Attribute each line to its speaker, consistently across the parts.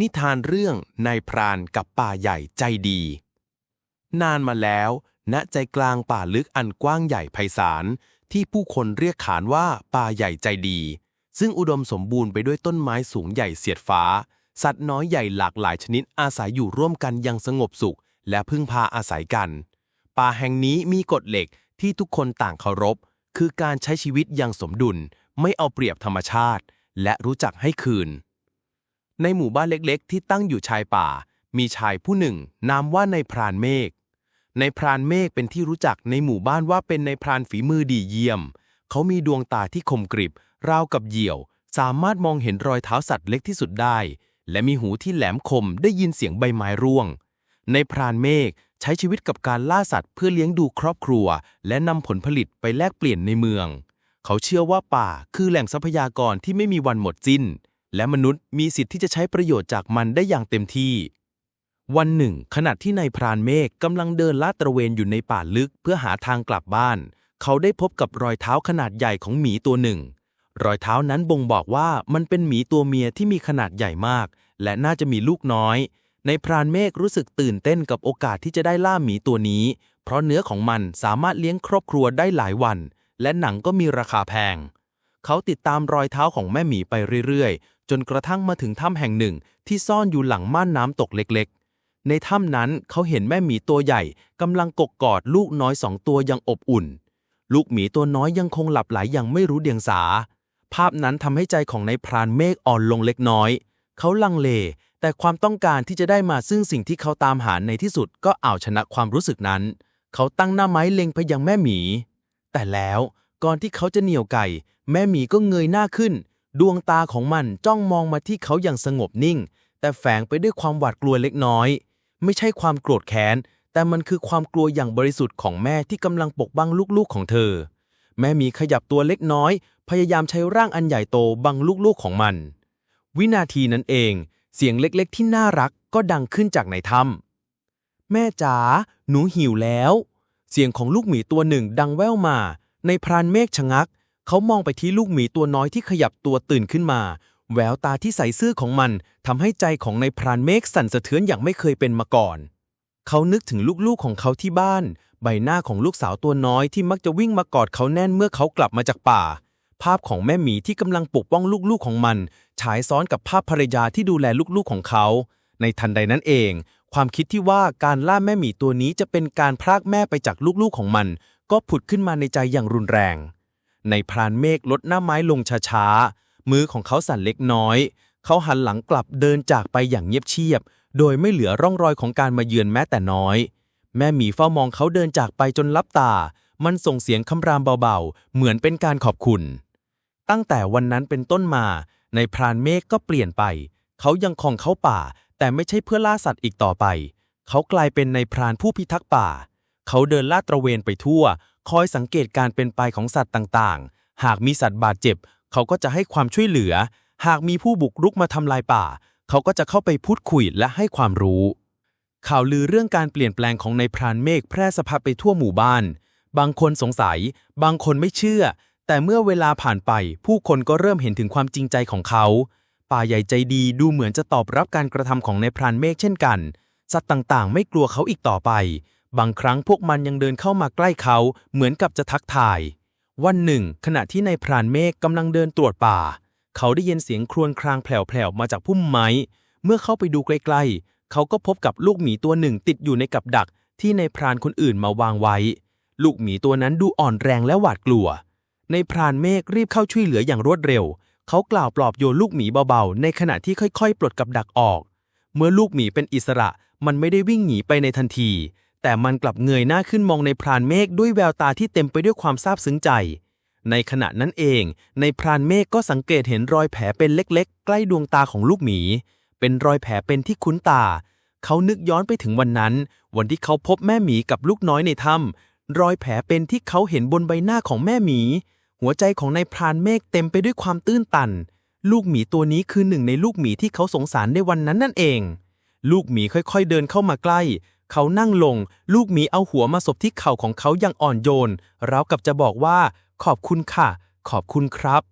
Speaker 1: นิทานเรื่องนายพรานกับป่าใหญ่ใจดี นานมาแล้ว ณใจกลางป่าลึกอันกว้างใหญ่ไพศาลที่ผู้คนเรียกขานว่าป่าใหญ่ใจดี ซึ่งอุดมสมบูรณ์ไปด้วยต้นไม้สูงใหญ่เสียดฟ้า สัตว์น้อยใหญ่หลากหลายชนิดอาศัยอยู่ร่วมกันอยังสงบสุข และพึ่งพาอาศัยกัน ป่าแห่งนี้มีกฎเหล็กที่ทุกคนต่างเคารพ คือการใช้ชีวิตอย่างสมดุล ไม่เอาเปรียบธรรมชาติ และรู้จักให้คืน ในหมู่บ้านเล็กๆ ที่ตั้งอยู่ชายป่า มีชายผู้หนึ่ง นามว่านายพรานเมฆในพรานเมฆเป็นที่รู้จักในหมู่บ้านว่าเป็นนายพรานฝีมือดีเยี่ยม เขามีดวงตาที่คมกริบ ราวกับเหยี่ยว สามารถมองเห็นรอยเท้าสัตว์เล็กที่สุดได้ และมีหูที่แหลมคมได้ยินเสียงใบไม้ร่วง ในพรานเมฆใช้ชีวิตกับการล่าสัตว์เพื่อเลี้ยงดูครอบครัว และนำผลผลิตไปแลกเปลี่ยนในเมือง เขาเชื่อว่าป่าคือแหล่งทรัพยากรที่ไม่มีวันหมดสิ้น และมนุษย์มีสิทธิ์ที่จะใช้ประโยชน์จากมันได้อย่างเต็มที่ วันหนึ่ง ขณะที่นายพรานเมฆกำลังเดินลาดตระเวนอยู่ในป่าลึกเพื่อหาทางกลับบ้าน เขาได้พบกับรอยเท้าขนาดใหญ่ของหมีตัวหนึ่ง รอยเท้านั้นบ่งบอกว่ามันเป็นหมีตัวเมียที่มีขนาดใหญ่มาก และน่าจะมีลูกน้อยในพรานเมฆรู้สึกตื่นเต้นกับโอกาสที่จะได้ล่าหมีตัวนี้ เพราะเนื้อของมันสามารถเลี้ยงครอบครัวได้หลายวัน และหนังก็มีราคาแพง เขาติดตามรอยเท้าของแม่หมีไปเรื่อยๆ จนกระทั่งมาถึงถ้ำแห่งหนึ่งที่ซ่อนอยู่หลังม่านน้ำตกเล็กๆ ในถ้ำนั้นเขาเห็นแม่หมีตัวใหญ่กำลังกกกอดลูกน้อยสองตัวอยังอบอุ่น ลูกหมีตัวน้อยยังคงหลับไหลอย่างไม่รู้เดียงสา ภาพนั้นทำให้ใจของนายพรานเมฆอ่อนลงเล็กน้อย เขาลังเล แต่ความต้องการที่จะได้มาซึ่งสิ่งที่เขาตามหาในที่สุดก็เอาชนะความรู้สึกนั้น เขาตั้งหน้าไม้เล็งไปยังแม่หมี แต่แล้วก่อนที่เขาจะเหนี่ยวไก่ แม่หมีก็เงยหน้าขึ้น ดวงตาของมันจ้องมองมาที่เขาอย่างสงบนิ่ง แต่แฝงไปด้วยความหวาดกลัวเล็กน้อย ไม่ใช่ความโกรธแค้น แต่มันคือความกลัวอย่างบริสุทธิ์ของแม่ที่กำลังปกป้องลูกๆของเธอ แม่หมีขยับตัวเล็กน้อย พยายามใช้ร่างอันใหญ่โตบังลูกๆของมัน วินาทีนั้นเอง เสียงเล็กๆ ที่น่ารักก็ดังขึ้นจากในถ้ำแม่จ๋าหนูหิวแล้ว เสียงของลูกหมีตัวหนึ่งดังแว่วมา ในพรานเมฆชะงัก เขามองไปที่ลูกหมีตัวน้อยที่ขยับตัวตื่นขึ้นมา แววตาที่ใสซื่อของมันทำให้ใจของในพรานเมฆสั่นสะเทือนอย่างไม่เคยเป็นมาก่อน เขานึกถึงลูกๆของเขาที่บ้าน ใบหน้าของลูกสาวตัวน้อยที่มักจะวิ่งมากอดเขาแน่นเมื่อเขากลับมาจากป่า ภาพของแม่หมีที่กำลังปกป้องลูกๆของมัน ฉายซ้อนกับภาพภรรยาที่ดูแลลูกๆของเขา ในทันใดนั้นเอง ความคิดที่ว่าการล่าแม่หมีตัวนี้จะเป็นการพรากแม่ไปจากลูกๆของมัน ก็ผุดขึ้นมาในใจอย่างรุนแรง ในพรานเมฆลดหน้าไม้ลงช้าๆ มือของเขาสั่นเล็กน้อย เขาหันหลังกลับเดินจากไปอย่างเงียบเชียบ โดยไม่เหลือร่องรอยของการมาเยือนแม้แต่น้อย แม่หมีเฝ้ามองเขาเดินจากไปจนลับตา มันส่งเสียงคำรามเบาๆ เหมือนเป็นการขอบคุณ ตั้งแต่วันนั้นเป็นต้นมา ในพรานเมฆก็เปลี่ยนไป เขายังคงเข้าป่า แต่ไม่ใช่เพื่อล่าสัตว์อีกต่อไป เขากลายเป็นในพรานผู้พิทักษ์ป่า เขาเดินลาดตระเวนไปทั่ว คอยสังเกตการเป็นไปของสัตว์ต่างๆ หากมีสัตว์บาดเจ็บ เขาก็จะให้ความช่วยเหลือ หากมีผู้บุกรุกมาทำลายป่า เขาก็จะเข้าไปพูดคุยและให้ความรู้ ข่าวลือเรื่องการเปลี่ยนแปลงของในายพรานเมฆแพร่สะพัดไปทั่วหมู่บ้าน บางคนสงสัย บางคนไม่เชื่อ แต่เมื่อเวลาผ่านไป ผู้คนก็เริ่มเห็นถึงความจริงใจของเขา ป่าใหญ่ใจดีดูเหมือนจะตอบรับการกระทำของในายพรานเมฆเช่นกัน สัตว์ต่างๆ ไม่กลัวเขาอีกต่อไป บางครั้งพวกมันยังเดินเข้ามาใกล้เขาเหมือนกับจะทักทาย วันหนึ่ง ขณะที่นายพรานเมฆกำลังเดินตรวจป่า เขาได้ยินเสียงครวญครางแผ่วๆมาจากพุ่มไม้ เมื่อเข้าไปดูใกล้ๆ เขาก็พบกับลูกหมีตัวหนึ่งติดอยู่ในกับดักที่นายพรานคนอื่นมาวางไว้ ลูกหมีตัวนั้นดูอ่อนแรงและหวาดกลัว ในพรานเมฆรีบเข้าช่วยเหลืออย่างรวดเร็ว เขากล่าวปลอบโยนลูกหมีเบาๆ ในขณะที่ค่อยๆ ปลดกับดักออก เมื่อลูกหมีเป็นอิสระ มันไม่ได้วิ่งหนีไปในทันที แต่มันกลับเงยหน้าขึ้นมองในพรานเมฆด้วยแววตาที่เต็มไปด้วยความซาบซึ้งใจ ในขณะนั้นเอง ในพรานเมฆก็สังเกตเห็นรอยแผลเป็นเล็กๆ ใกล้ดวงตาของลูกหมี เป็นรอยแผลเป็นที่คุ้นตา เขานึกย้อนไปถึงวันนั้น วันที่เขาพบแม่หมีกับลูกน้อยในถ้ำรอยแผลเป็นที่เขาเห็นบนใบหน้าของแม่หมี หัวใจของนายพรานเมฆเต็มไปด้วยความตื้นตัน ลูกหมีตัวนี้คือหนึ่งในลูกหมีที่เขาสงสารในวันนั้นนั่นเอง ลูกหมีค่อยๆเดินเข้ามาใกล้ เขานั่งลง ลูกหมีเอาหัวมาสบที่เข่าของเขาอย่างอ่อนโยนราวกับจะบอกว่า ขอบคุณค่ะ ขอบคุณครับ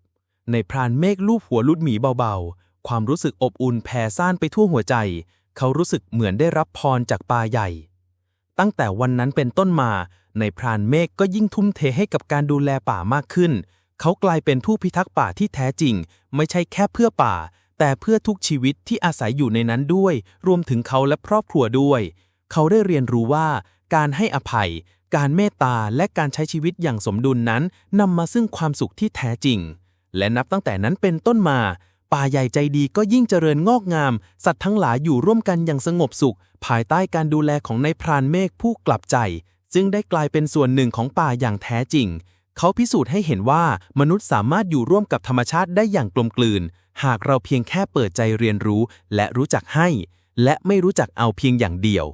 Speaker 1: ในพรานเมฆลูบหัวลูกหมีเบาๆ
Speaker 2: ความรู้สึกอบอุ่นแผ่ซ่านไปทั่วหัวใจ เขารู้สึกเหมือนได้รับพรจากป่าใหญ่ ตั้งแต่วันนั้นเป็นต้นมา ในพรานเมฆก็ยิ่งทุ่มเทให้กับการดูแลป่ามากขึ้น เขากลายเป็นผู้พิทักษ์ป่าที่แท้จริง ไม่ใช่แค่เพื่อป่า แต่เพื่อทุกชีวิตที่อาศัยอยู่ในนั้นด้วย รวมถึงเขาและครอบครัวด้วย เขาได้เรียนรู้ว่าการให้อภัย การเมตตาและการใช้ชีวิตอย่างสมดุลนั้นนำมาซึ่งความสุขที่แท้จริง และนับตั้งแต่นั้นเป็นต้นมา ป่าใหญ่ใจดีก็ยิ่งเจริญงอกงาม สัตว์ทั้งหลายอยู่ร่วมกันอย่างสงบสุข ภายใต้การดูแลของนายพรานเมฆผู้กลับใจ ซึ่งได้กลายเป็นส่วนหนึ่งของป่าอย่างแท้จริง เขาพิสูจน์ให้เห็นว่ามนุษย์สามารถอยู่ร่วมกับธรรมชาติได้อย่างกลมกลืน หากเราเพียงแค่เปิดใจเรียนรู้และรู้จักให้ และไม่รู้จักเอาเพียงอย่างเดียว